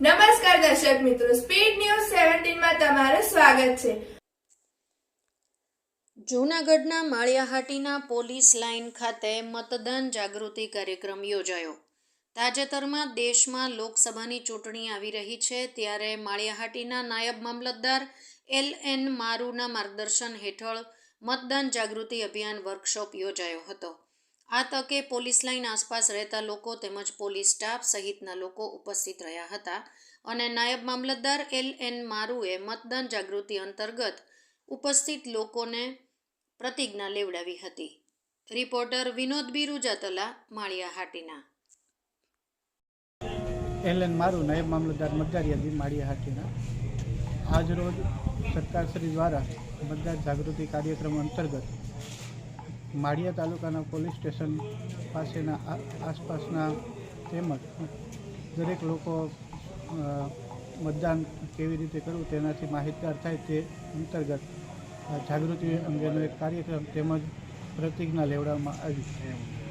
નમસ્કાર દર્શક મિત્રો સ્પીડ ન્યૂઝ સેવન્ટીનમાં તમારું સ્વાગત છે. જૂનાગઢના માળિયાહાટીના પોલીસ લાઇન ખાતે મતદાન જાગૃતિ કાર્યક્રમ યોજાયો. તાજેતરમાં દેશમાં લોકસભાની ચૂંટણી આવી રહી છે, ત્યારે માળિયાહાટીના નાયબ મામલતદાર એલ એન મારુના માર્ગદર્શન હેઠળ મતદાન જાગૃતિ અભિયાન વર્કશોપ યોજાયો હતો. આ તકે પોલીસ લાઇન આસપાસ રહેતા લોકો તેમજ પોલીસ સ્ટાફ સહિતના લોકો ઉપસ્થિત રહ્યા હતા અને નાયબ મામલતદાર એલ એન મારુએ મતદાન જાગૃતિ અંતર્ગત ઉપસ્થિત લોકોને પ્રતિજ્ઞા લેવડાવી હતી. રિપોર્ટર વિનોદ બિરુજાતલા રૂજાતલા માળિયા હાટીના. એલ એન મારુ, નાયબ મામલતદાર મતદાર માળિયા હાટીના. આજરોજ સરકારશ્રી દ્વારા મતદાર જાગૃતિ કાર્યક્રમ અંતર્ગત માળિયા તાલુકાના પોલીસ સ્ટેશન પાસેના આસપાસના તેમજ દરેક લોકો મતદાન કેવી રીતે કરવું તેનાથી માહિતગાર થાય તે અંતર્ગત જાગૃતિ અંગેનો એક કાર્યક્રમ તેમજ પ્રતિજ્ઞા લેવડાવવામાં આવી.